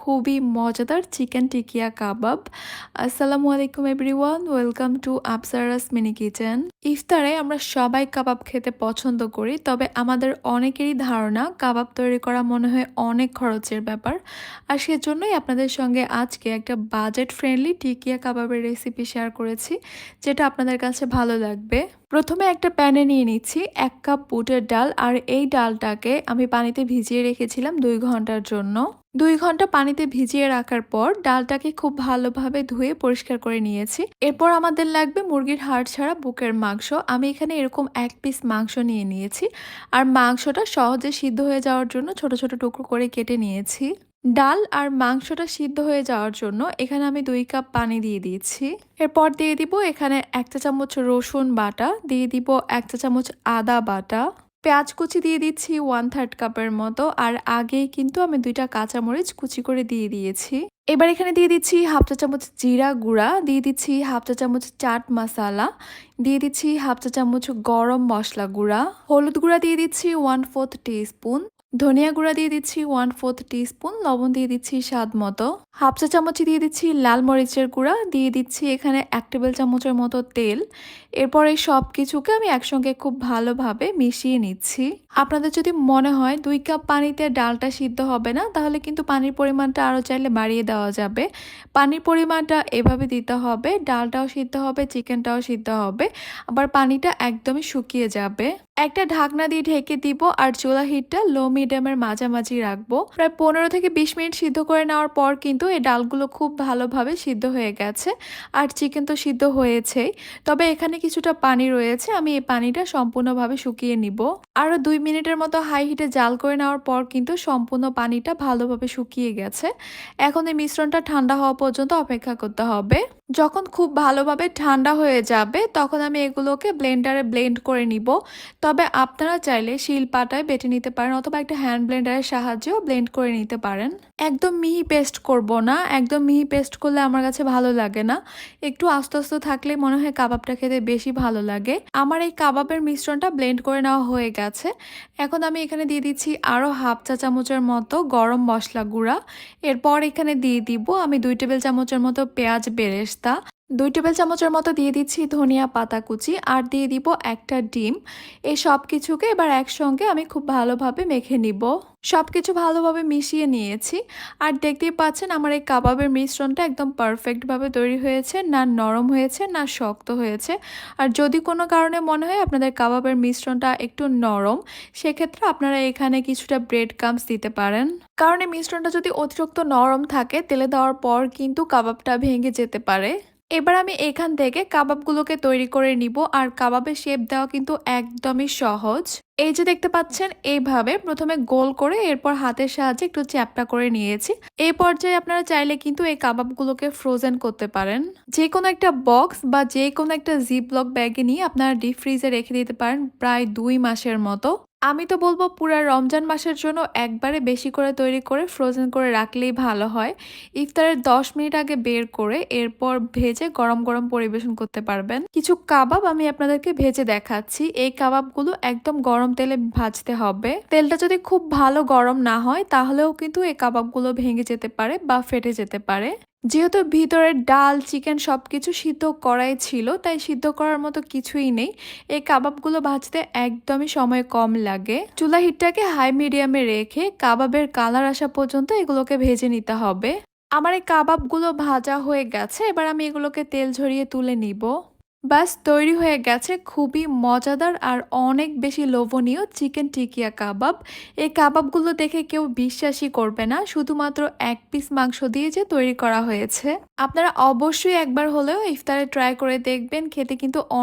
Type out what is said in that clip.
খুবই মজাদার চিকেন টিকিয়া কাবাব। আসসালামু আলাইকুম everyone welcome to Apsara's mini kitchen ইফতারে আমরা সবাই কাবাব খেতে পছন্দ করি, তবে আমাদের অনেকেরই ধারণা কাবাব তৈরি করা মনে হয় অনেক খরচের ব্যাপার। আর সেজন্যই আপনাদের সঙ্গে আজকে একটা বাজেট ফ্রেন্ডলি টিকিয়া কাবাবের রেসিপি শেয়ার করেছি, যেটা আপনাদের কাছে ভালো লাগবে। প্রথমে একটা প্যানে নিয়ে নিচ্ছি এক কাপ বুটের ডাল, আর এই ডালটাকে আমি পানিতে ভিজিয়ে রেখেছিলাম দুই ঘণ্টার জন্য। দুই ঘণ্টা পানিতে ভিজিয়ে রাখার পর ডালটাকে খুব ভালোভাবে ধুয়ে পরিষ্কার করে নিয়েছি। এরপর আমাদের লাগবে মুরগির হাড় ছাড়া বুকের মাংস। আমি এখানে এরকম এক পিস মাংস নিয়ে নিয়েছি। আর মাংসটা সহজে সিদ্ধ হয়ে যাওয়ার জন্য ছোট ছোট টুকরো করে কেটে নিয়েছি। ডাল আর মাংসটা সিদ্ধ হয়ে যাওয়ার জন্য এখানে আমি দুই কাপ পানি দিয়ে দিয়েছি। এরপর দিয়ে দিব এখানে এক চামচ রসুন বাটা, দিয়ে দিব এক চামচ আদা বাটা। পেঁয়াজ কুচি দিয়ে দিচ্ছি ওয়ান থার্ড কাপের মতো, আর আগেই কিন্তু আমি দুইটা কাঁচামরিচ কুচি করে দিয়ে দিয়েছি। এবার এখানে দিয়ে দিচ্ছি হাফ চা চামচ জিরা গুঁড়া, দিয়ে দিচ্ছি হাফ চা চামচ চাট মশালা, দিয়ে দিচ্ছি হাফ চা চামচ গরম মশলা গুঁড়া, হলুদ গুঁড়া দিয়ে দিচ্ছি ওয়ান ফোর্থ টিস্পুন ধনিয়া গুঁড়া দিয়ে দিচ্ছি ওয়ান ফোর্থ টিস্পুন লবণ দিয়ে দিচ্ছি স্বাদ মতো। হাফ চা চামচ দিয়ে দিচ্ছি লাল মরিচের গুঁড়া, দিয়ে দিচ্ছি এখানে এক টেবিল চামচের মতো তেল। এরপর এই সব কিছুকে আমি একসঙ্গে খুব ভালোভাবে মিশিয়ে নিচ্ছি। আপনাদের যদি মনে হয় দুই কাপ পানিতে ডালটা সিদ্ধ হবে না, তাহলে কিন্তু পানির পরিমাণটা আরও চাইলে বাড়িয়ে দেওয়া যাবে। পানির পরিমাণটা এভাবে দিতে হবে, ডালটাও সিদ্ধ হবে, চিকেনটাও সিদ্ধ হবে, আবার পানিটা একদমই শুকিয়ে যাবে। একটা ঢাকনা দিয়ে ঢেকে দিব আর চুলা হিটটা লো মিডিয়ামের মাঝামাঝি রাখব। প্রায় পনেরো থেকে বিশ মিনিট সিদ্ধ করে নেওয়ার পর কিন্তু এই ডালগুলো খুব ভালোভাবে সিদ্ধ হয়ে গেছে। আর চিকেন তো সিদ্ধ হয়েছেই। তবে এখানে কিছুটা পানি রয়েছে, আমি এই পানিটা সম্পূর্ণভাবে শুকিয়ে নিব। আরও দুই মিনিটের মতো হাই হিটে জাল করে নেওয়ার পর কিন্তু সম্পূর্ণ পানিটা ভালোভাবে শুকিয়ে গেছে। এখন এই মিশ্রণটা ঠান্ডা হওয়া পর্যন্ত অপেক্ষা করতে হবে। যখন খুব ভালোভাবে ঠান্ডা হয়ে যাবে, তখন আমি এগুলোকে ব্লেন্ডারে ব্লেন্ড করে নিব। তবে আপনারা চাইলে শিলপাটায় বেটে নিতে পারেন অথবা একটা হ্যান্ড ব্লেন্ডারের সাহায্যেও ব্লেন্ড করে নিতে পারেন। একদম মিহি পেস্ট করব না। একদম মিহি পেস্ট করলে আমার কাছে ভালো লাগে না। একটু আস্তে আস্তে থাকলে মনে হয় কাবাবটা খেতে বেশি ভালো লাগে। আমার এই কাবাবের মিশ্রণটা ব্লেন্ড করে নেওয়া হয়ে গেছে। এখন আমি এখানে দিয়ে দিচ্ছি আরও হাফ চা চামচের মতো গরম মশলা গুঁড়া। এরপর এখানে দিয়ে দিব আমি দুই টেবিল চামচের মতো পেঁয়াজ বেরেস্তা। 것이다. দুই টেবিল চামচের মতো দিয়ে দিচ্ছি ধনিয়া পাতা কুচি আর দিয়ে দিব একটা ডিম। এই সব কিছুকে এবার একসঙ্গে আমি খুব ভালোভাবে মেখে নিব। সব কিছু ভালোভাবে মিশিয়ে নিয়েছি। আর দেখতেই পাচ্ছেন আমার এই কাবাবের মিশ্রণটা একদম পারফেক্টভাবে তৈরি হয়েছে, না নরম হয়েছে, না শক্ত হয়েছে। আর যদি কোনো কারণে মনে হয় আপনাদের কাবাবের মিশ্রণটা একটু নরম, সেক্ষেত্রে আপনারা এখানে কিছুটা ব্রেড কামস দিতে পারেন। কারণ এই মিশ্রণটা যদি অতিরিক্ত নরম থাকে, তেলে দেওয়ার পর কিন্তু কাবাবটা ভেঙে যেতে পারে। এবার আমি এখান থেকে কাবাবগুলোকে তৈরি করে নিব, আর কাবাবের শেপ দেওয়া কিন্তু একদমই সহজ। এই যে দেখতে পাচ্ছেন, এইভাবে প্রথমে গোল করে এরপর হাতের সাহায্যে একটু চ্যাপটা করে নিয়েছি। এই পর্যায়ে আপনারা চাইলে কিন্তু এই কাবাবগুলোকে ফ্রোজেন করতে পারেন। যে কোনো একটা বক্স বা যে কোনো একটা জিপ ব্লক ব্যাগে নিয়ে আপনারা ডিপ ফ্রিজে রেখে দিতে পারেন প্রায় দুই মাসের মতো। আমি তো বলব পুরো রমজান মাসের জন্য একবারে বেশি করে তৈরি করে ফ্রোজেন করে রাখলেই ভালো হয়। ইফতারের দশ মিনিট আগে বের করে এরপর ভেজে গরম গরম পরিবেশন করতে পারবেন। কিছু কাবাব আমি আপনাদেরকে ভেজে দেখাচ্ছি। এই কাবাবগুলো একদম গরম তেলে ভাজতে হবে। তেলটা যদি খুব ভালো গরম না হয়, তাহলেও কিন্তু এই কাবাবগুলো ভেঙে যেতে পারে বা ফেটে যেতে পারে। যেহেতু ভিতরে ডাল, চিকেন সব কিছু সিদ্ধ করাই ছিল, তাই সিদ্ধ করার মতো কিছুই নেই। এই কাবাবগুলো ভাজতে একদমই সময় কম লাগে। চুলা হিটটাকে হাই মিডিয়ামে রেখে কাবাবের কালার আসা পর্যন্ত এগুলোকে ভেজে নিতে হবে। আমার এই কাবাবগুলো ভাজা হয়ে গেছে, এবার আমি এগুলোকে তেল ঝরিয়ে তুলে নিব। বাস তৈরি হয়ে গেছে খুবই মজাদার আর অনেক বেশি লোভনীয় চিকেন টিকিয়া কাবাব। এই কাবাবগুলো দেখে কেউ বিশ্বাসই করবে না, শুধুমাত্র এক পিস মাংস দিয়ে যে তৈরি করা হয়েছে। আপনারা অবশ্যই একবার হলেও ইফতারে ট্রাই করে দেখবেন, খেতে কিন্তু